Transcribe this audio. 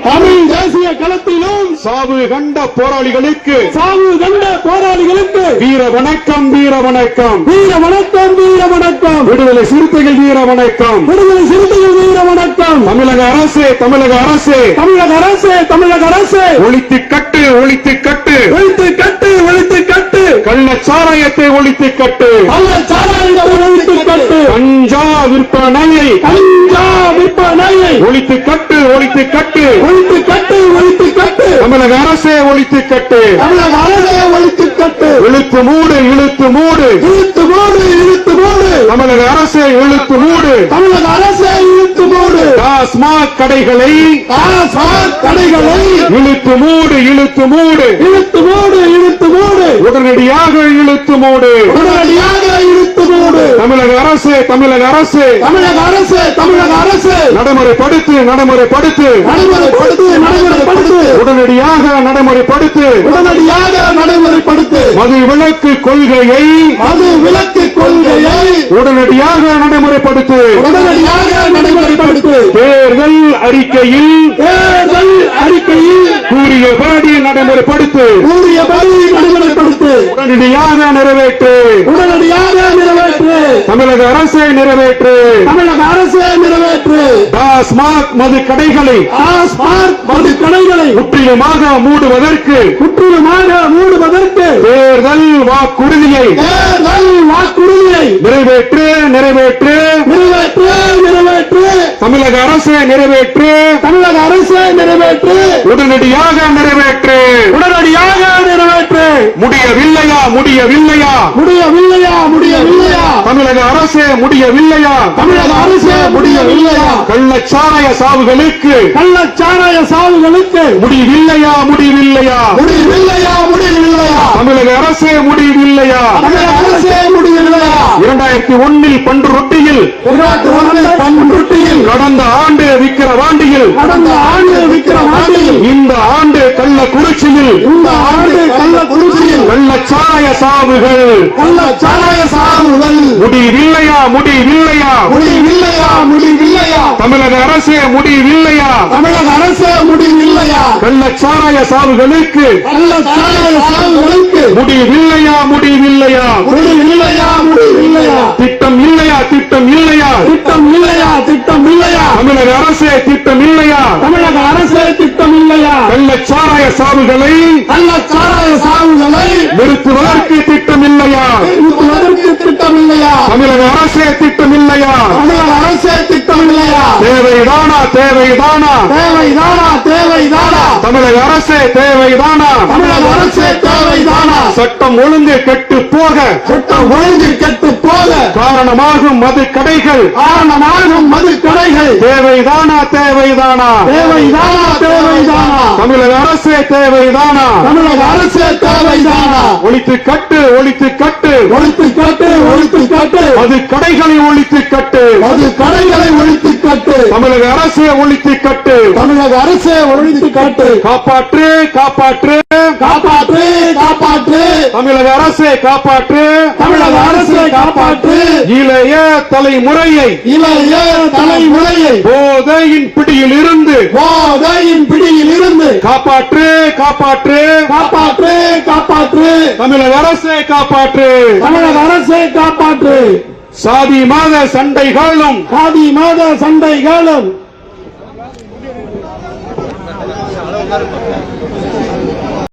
தமிழ் தேசிய களத்தில் சாவு கண்ட போராளிகளுக்கு. சாவு கண்ட போராளிகளுக்கு. வீர வணக்கம் வீர வணக்கம். வீர வணக்கம் வீர வணக்கம். விடுதலை சிறுத்தைகள் வீர வணக்கம். விடுதலை சிறுத்தைகள் வீர வணக்கம். தமிழக அரசு தமிழக அரசு. தமிழக அரசு தமிழக அரசு. ஒழித்து கட்டு ஒழித்து கட்டு. ஒழித்து கட்டு ஒழித்து கட்டு. கள்ள சாராயத்தை ஒழித்து கட்டு. கள்ள சாராயத்தை ஒழித்து கட்டு. கஞ்சா விற்பனையை. கஞ்சா விற்பனையை. ஒழித்து கட்டு ஒழித்து கட்டு. ஒழித்து கட்டு ஒழித்து தமிழக அரசே ஒழித்து கட்டு. தமிழக அரசை ஒழித்து கட்டு. இழுத்து மூடு இழுத்து மூடு. இழுத்து மூடு இழுத்து மூடு. தமிழக அரசே இழுத்து மூடு. தமிழக அரசை இழுத்து மூடு. டாஸ்மாக் கடைகளை டாஸ்மாக் கடைகளை இழுத்து மூடு இழுத்து மூடு. இழுத்து மூடு இழுத்து மூடு. உடனடியாக இழுத்து மூடு. உடனடியாக இழுத்து மூடு. தமிழக அரசு தமிழக அரசு. தமிழக அரசு தமிழக அரசு. நடைமுறைப்படுத்து நடைமுறைப்படுத்து. நடைமுறைப்படுத்து நடைமுறைப்படுத்து. உடனடியாக நடைமுறைப்படுத்து. உடனடியாக நடைமுறைப்படுத்து. மது விலக்கு கொள்கையை அது விலக்கு கொள்கையை உடனடியாக நடைமுறைப்படுத்து. உடனடியாக நடைமுறைப்படுத்து. தேர்தல் அறிக்கையில் தேர்தல் அறிக்கையில் கூறியபடி நடைமுறைப்படுத்து. கூறியபடி நடைமுறைப்படுத்து. உடனடியாக நிறைவேற்று. உடனடியாக நிறைவேற்று. தமிழக அரசை நிறைவேற்று. தமிழக அரசு நிறைவேற்று. டாஸ்மாக் மது கடைகளை டாஸ்மாக் மது கடைகளை முற்றிலுமாக மூடுவதற்கு முற்றிலுமாக மூடுவதற்கு தேர்தல் வாக்குறுதியை தேர்தல் வாக்குறுதியை நிறைவேற்று நிறைவேற்று. நிறைவேற்று நிறைவேற்று. தமிழக அரசு நிறைவேற்று. தமிழக அரசு நிறைவேற்று உடனடியாக நிறைவேற்று. உடனடியாக நிறைவேற்று. முடியவில்லையா? முடியவில்லையா? முடியவில்லையா? முடியவில்லையா? தமிழக அரசு முடியவில்லையா? தமிழக அரசு முடியவில்லையா? கள்ளச்சாராய சாவுகளுக்கு கள்ளச்சாராய சாவுகளுக்கு முடிவில்லையா முடிவில்லையா முடியவில்லையா? முடியவில்லையா? தமிழக அரசு முடிவில்லையா முடியவில்லையா? இரண்டாயிரத்தி ஒன்னில் பன்று ரொட்டியில் இருபத்தி ஒன்று பண்ருட்டியில் கடந்த ஆண்டு விக்கிரவாண்டியில் கடந்த ஆண்டு விக்கிரம் ஆண்டில் இந்த ஆண்டு கள்ளக்குறிச்சியில் இந்த ஆண்டு கள்ளக்குறிச்சியில் கள்ளச்சாராய சாவுகள். கள்ளச்சாராய சாவுகள். முடிவில்லையா முடிவில்லையா முடியவில்லையா? முடியவில்லையா? தமிழக அரசு முடிவில்லையா தமிழக அரசு முடியவில்லையா? கள்ளச்சாராய சாவுகளுக்கு கள்ளச்சாராய சாவுகளுக்கு முடிவில்லையா முடிவில்லையா? முடியவில்லையா திட்டம் இல்லையா திட்டம் இல்லையா திட்டம் இல்லையா திட்டம் இல்லையா தமிழக அரசு திட்டம் இல்லையா தமிழக அரசு திட்டம் இல்லையா கள்ளச்சாராய சாவுகளை கள்ளச்சாராய சாவுகளை நிறுத்துவதற்கு திட்டம் இல்லையா நிறுத்துவதற்கு திட்டம் இல்லையா தமிழக அரசு திட்டம் இல்லையா தமிழக அரசு திட்டம் இல்லையா தேவைதானா தேவைதானா? தேவைதானா தேவைதானா? தமிழக அரசு தேவைதானா? தமிழக அரசு தேவைதானா? சட்டம் ஒழுங்கு கெட்டு போக. சட்டம் ஒழுங்கு கெட்டு போக. காரணமாகும் மது கடைகள். காரணமாகும் மது கடைகள். தேவைதானா தேவைதானா? தேவைதானா தேவைதானா? தமிழக அரசு தேவைதானா? தமிழக அரசு தேவைதானா? ஒழித்து கட்டு ஒழித்து கட்டு. ஒழித்து கட்டு ஒழித்து கட்டு. மது கடைகளை ஒழித்து கட்டு. மது கடைகளை ஒழித்து கட்டு. தமிழக அரசு ஒழித்து கட்டு. தமிழக அரசு ஒழித்து கட்டு. காப்பாற்று காப்பாற்று. காப்பாற்று காப்பாற்று. தமிழக அரசு காப்பாற்று. தமிழக அரசு காப்பாற்று. இளைய தலைமுறையை. இளைய தலைமுறையை. போதையின் பிடியில் இருந்து போதையின் பிடியில் இருந்து காப்பாற்று காப்பாற்று. காப்பாற்று தமிழக அரசை காப்பாற்று. தமிழக அரசை காப்பாற்று. சாதி மத சண்டைகளும். சாதி மத சண்டைகளும்.